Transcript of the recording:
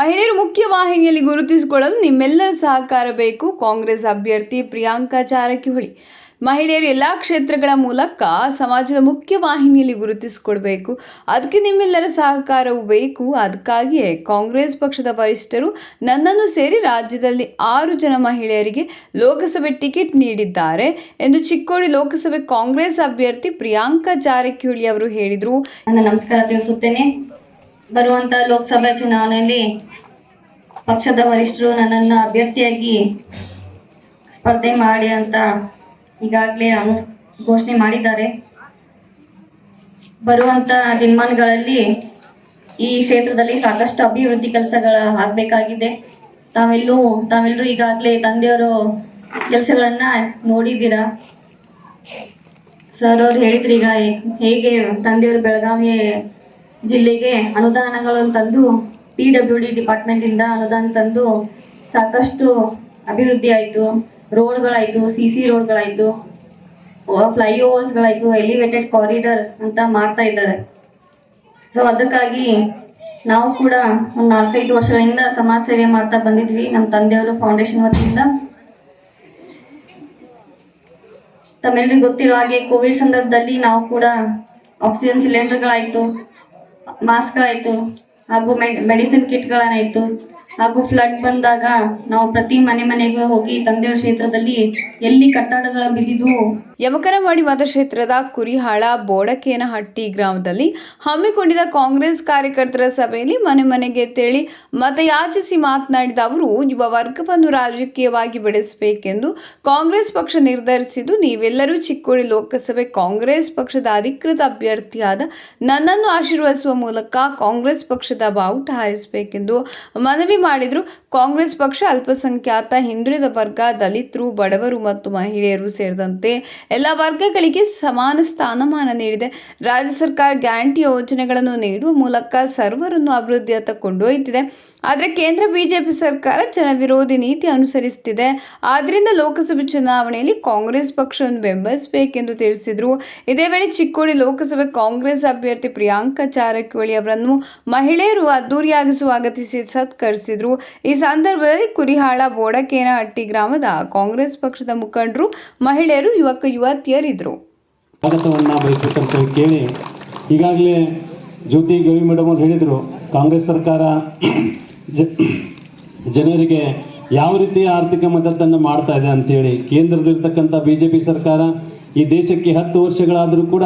ಮಹಿಳೆಯರು ಮುಖ್ಯ ವಾಹಿನಿಯಲ್ಲಿ ಗುರುತಿಸಿಕೊಳ್ಳಲು ನಿಮ್ಮೆಲ್ಲರ ಸಹಕಾರ ಬೇಕು. ಕಾಂಗ್ರೆಸ್ ಅಭ್ಯರ್ಥಿ ಪ್ರಿಯಾಂಕಾ ಜಾರಕಿಹೊಳಿ. ಮಹಿಳೆಯರು ಎಲ್ಲ ಕ್ಷೇತ್ರಗಳ ಮೂಲಕ ಸಮಾಜದ ಮುಖ್ಯ ವಾಹಿನಿಯಲ್ಲಿ ಗುರುತಿಸಿಕೊಳ್ಬೇಕು. ಅದಕ್ಕೆ ನಿಮ್ಮೆಲ್ಲರ ಸಹಕಾರವೂ ಬೇಕು. ಅದಕ್ಕಾಗಿಯೇ ಕಾಂಗ್ರೆಸ್ ಪಕ್ಷದ ವರಿಷ್ಠರು ನನ್ನನ್ನು ಸೇರಿ ರಾಜ್ಯದಲ್ಲಿ ಆರು ಜನ ಮಹಿಳೆಯರಿಗೆ ಲೋಕಸಭೆ ಟಿಕೆಟ್ ನೀಡಿದ್ದಾರೆ ಎಂದು ಚಿಕ್ಕೋಡಿ ಲೋಕಸಭೆ ಕಾಂಗ್ರೆಸ್ ಅಭ್ಯರ್ಥಿ ಪ್ರಿಯಾಂಕಾ ಜಾರಕಿಹೊಳಿ ಅವರು ಹೇಳಿದರು. ನಮಸ್ಕಾರ ತಿಳಿಸುತ್ತೇನೆ. ಬರುವಂತ ಲೋಕಸಭಾ ಚುನಾವಣೆಯಲ್ಲಿ ಪಕ್ಷದ ವರಿಷ್ಠರು ನನ್ನನ್ನು ಅಭ್ಯರ್ಥಿಯಾಗಿ ಸ್ಪರ್ಧೆ ಮಾಡಿ ಅಂತ ಈಗಾಗಲೇ ಅನು, ಘೋಷಣೆ ಮಾಡಿದ್ದಾರೆ. ಬರುವಂತ ದಿನಮಾನಗಳಲ್ಲಿ ಈ ಕ್ಷೇತ್ರದಲ್ಲಿ ಸಾಕಷ್ಟು ಅಭಿವೃದ್ಧಿ ಕೆಲಸಗಳ ಆಗಬೇಕಾಗಿದೆ. ತಾವೆಲ್ಲೂ, ತಾವೆಲ್ಲರೂ ಈಗಾಗಲೇ ತಂದೆಯವರು ಕೆಲಸಗಳನ್ನ ನೋಡಿದ್ದೀರ? ಸರ್ ಅವ್ರು ಹೇಳಿದ್ರು ಈಗ ಹೇಗೆ ತಂದೆಯವರು ಬೆಳಗಾವಿ ಜಿಲ್ಲೆಗೆ ಅನುದಾನಗಳನ್ನು ತಂದು ಪಿ ಡಬ್ಲ್ಯೂ ಡಿ ಡಿಪಾರ್ಟ್ಮೆಂಟಿಂದ ಅನುದಾನ ತಂದು ಸಾಕಷ್ಟು ಅಭಿವೃದ್ಧಿ ಆಯಿತು. ರೋಡ್ಗಳಾಯಿತು ಸಿ ಸಿ ರೋಡ್ಗಳಾಯಿತು ಫ್ಲೈ ಓವರ್ಸ್ಗಳಾಯಿತು ಎಲಿವೇಟೆಡ್ ಕಾರಿಡಾರ್ ಅಂತ ಮಾಡ್ತಾ ಇದ್ದಾರೆ. ಸೊ ಅದಕ್ಕಾಗಿ ನಾವು ಕೂಡ ಒಂದು ನಾಲ್ಕೈದು ವರ್ಷಗಳಿಂದ ಸಮಾಜ ಸೇವೆ ಮಾಡ್ತಾ ಬಂದಿದ್ವಿ. ನಮ್ಮ ತಂದೆಯವರು ಫೌಂಡೇಶನ್ ವತಿಯಿಂದ. ತಮ್ಮೆಲ್ಲರಿಗೂ ಗೊತ್ತಿರೋ ಹಾಗೆ ಕೋವಿಡ್ ಸಂದರ್ಭದಲ್ಲಿ ನಾವು ಕೂಡ ಆಕ್ಸಿಜನ್ ಸಿಲಿಂಡರ್ಗಳಾಯಿತು ಮಾಸ್ಕ್ಗಳಾಯಿತು ಹಾಗೂ ಮೆಡಿಸಿನ್ ಕಿಟ್ಗಳನ್ನಾಯಿತು ಹಾಗೂ ಫ್ಲಡ್ ಬಂದಾಗ ನಾವು ಪ್ರತಿ ಮನೆ ಮನೆಗೂ ಹೋಗಿ ತಂದೆಯ ಕ್ಷೇತ್ರದಲ್ಲಿ ಎಲ್ಲಿ ಕಟ್ಟಡಗಳ ಬಿದ್ದಿದ್ವು? ಯಮಕರವಾಡಿ ಮತಕ್ಷೇತ್ರದ ಕುರಿಹಾಳ ಬೋಡಕೇನಹಟ್ಟಿ ಗ್ರಾಮದಲ್ಲಿ ಹಮ್ಮಿಕೊಂಡಿದ್ದ ಕಾಂಗ್ರೆಸ್ ಕಾರ್ಯಕರ್ತರ ಸಭೆಯಲ್ಲಿ ಮನೆ ಮನೆಗೆ ತೆರಳಿ ಮತಯಾಚಿಸಿ ಮಾತನಾಡಿದ ಅವರು, ಯುವ ವರ್ಗವನ್ನು ರಾಜಕೀಯವಾಗಿ ಬೆಳೆಸಬೇಕೆಂದು ಕಾಂಗ್ರೆಸ್ ಪಕ್ಷ ನಿರ್ಧರಿಸಿದ್ದು, ನೀವೆಲ್ಲರೂ ಚಿಕ್ಕೋಡಿ ಲೋಕಸಭೆ ಕಾಂಗ್ರೆಸ್ ಪಕ್ಷದ ಅಧಿಕೃತ ಅಭ್ಯರ್ಥಿಯಾದ ನನ್ನನ್ನು ಆಶೀರ್ವದಿಸುವ ಮೂಲಕ ಕಾಂಗ್ರೆಸ್ ಪಕ್ಷದ ಬಾವುಟ ಹಾರಿಸಬೇಕೆಂದು ಮನವಿ ಮಾಡಿದರು. ಕಾಂಗ್ರೆಸ್ ಪಕ್ಷ ಅಲ್ಪಸಂಖ್ಯಾತ ಹಿಂದುಳಿದ ವರ್ಗ, ದಲಿತರು, ಬಡವರು ಮತ್ತು ಮಹಿಳೆಯರು ಸೇರಿದಂತೆ ಎಲ್ಲ ವರ್ಗಗಳಿಗೆ ಸಮಾನ ಸ್ಥಾನಮಾನ ನೀಡಿದೆ. ರಾಜ್ಯ ಸರ್ಕಾರ ಗ್ಯಾರಂಟಿ ಯೋಜನೆಗಳನ್ನು ನೀಡುವ ಮೂಲಕ ಸರ್ವರನ್ನು ಅಭಿವೃದ್ಧಿಯತ್ತ ಕೊಂಡೊಯ್ಯುತ್ತಿದೆ ಆದರೆ ಕೇಂದ್ರ ಬಿಜೆಪಿ ಸರ್ಕಾರ ಜನವಿರೋಧಿ ನೀತಿ ಅನುಸರಿಸುತ್ತಿದೆ ಆದ್ದರಿಂದ ಲೋಕಸಭೆ ಚುನಾವಣೆಯಲ್ಲಿ ಕಾಂಗ್ರೆಸ್ ಪಕ್ಷವನ್ನು ಬೆಂಬಲಿಸಬೇಕೆಂದು ತಿಳಿಸಿದರು. ಇದೇ ವೇಳೆ ಚಿಕ್ಕೋಡಿ ಲೋಕಸಭೆ ಕಾಂಗ್ರೆಸ್ ಅಭ್ಯರ್ಥಿ ಪ್ರಿಯಾಂಕಾ ಜಾರಕಿಹೊಳಿ ಅವರನ್ನು ಮಹಿಳೆಯರು ಅದ್ದೂರಿಯಾಗಿ ಸ್ವಾಗತಿಸಿ ಸತ್ಕರಿಸಿದರು. ಈ ಸಂದರ್ಭದಲ್ಲಿ ಕುರಿಹಾಳ ಬೋಡಕೇನಹಟ್ಟಿ ಗ್ರಾಮದ ಕಾಂಗ್ರೆಸ್ ಪಕ್ಷದ ಮುಖಂಡರು, ಮಹಿಳೆಯರು, ಯುವಕ, ಯುವತಿಯರಿದ್ದರು. ಈಗಾಗಲೇ ಜ್ಯೋತಿ ಗವಿ ಮೇಡಮ್ ಅವರು ಹೇಳಿದರು, ಕಾಂಗ್ರೆಸ್ ಸರ್ಕಾರ ಜನರಿಗೆ ಯಾವ ರೀತಿ ಆರ್ಥಿಕ ಮದ್ದತನ್ನು ಮಾಡ್ತಾ ಇದೆ ಅಂತೇಳಿ ಕೇಂದ್ರದಲ್ಲಿರ್ತಕ್ಕಂಥ ಬಿ ಜೆ ಪಿ ಸರ್ಕಾರ ಈ ದೇಶಕ್ಕೆ ಹತ್ತು ವರ್ಷಗಳಾದರೂ ಕೂಡ